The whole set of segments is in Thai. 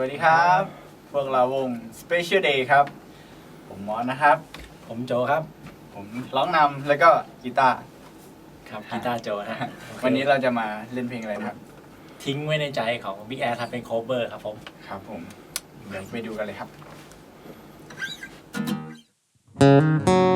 วัสดีครับ พวกเราวง Special Day ครับ ผมมอสนะครับ ผมโจครับ ผมร้องนำแล้วก็กีตาร์ครับกีตาร์โจนะวันนี้เราจะมาเล่นเพลงอะไรนะครับ ทิ้งไว้ในใจของ Big Air ทำเป็นโคเวอร์ครับผม ครับผม เดี๋ยวไปดูกันเลยครับเธ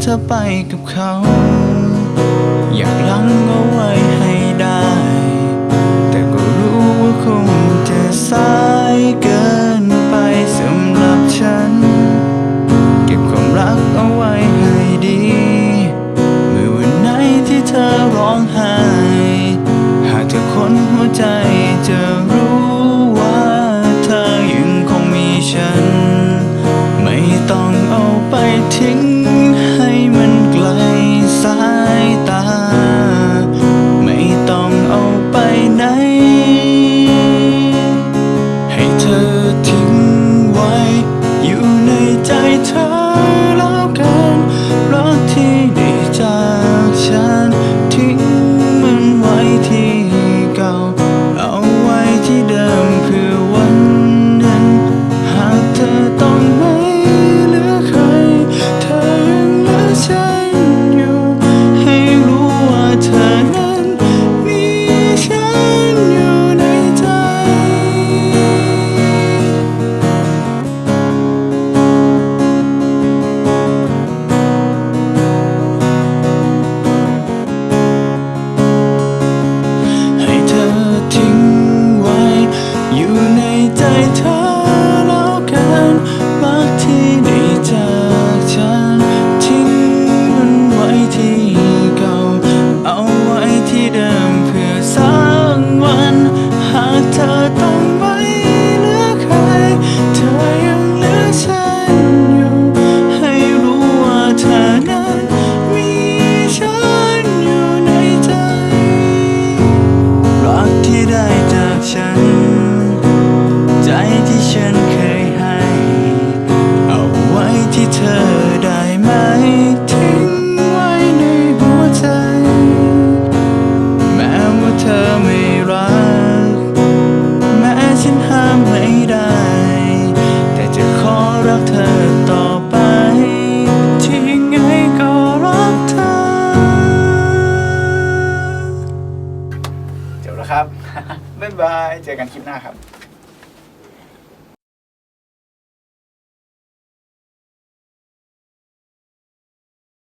เธอไปกับเขา อยากลังเอาไว้ให้ได้ แต่ก็รู้ว่าคงจะ ใใจ ที่ฉันเคยให้ เอาไว้ที่เธอได้ไหม ทิ้งไว้ในหัวใจ แม้ว่าเธอไม่รัก แม้ฉันห้ามไม่ได้ แต่จะขอรักเธอต่อไป ที่ไงก็รักเธอ จบแล้วครับ บ๊ายบาย เจอกันคลิปหน้าครับ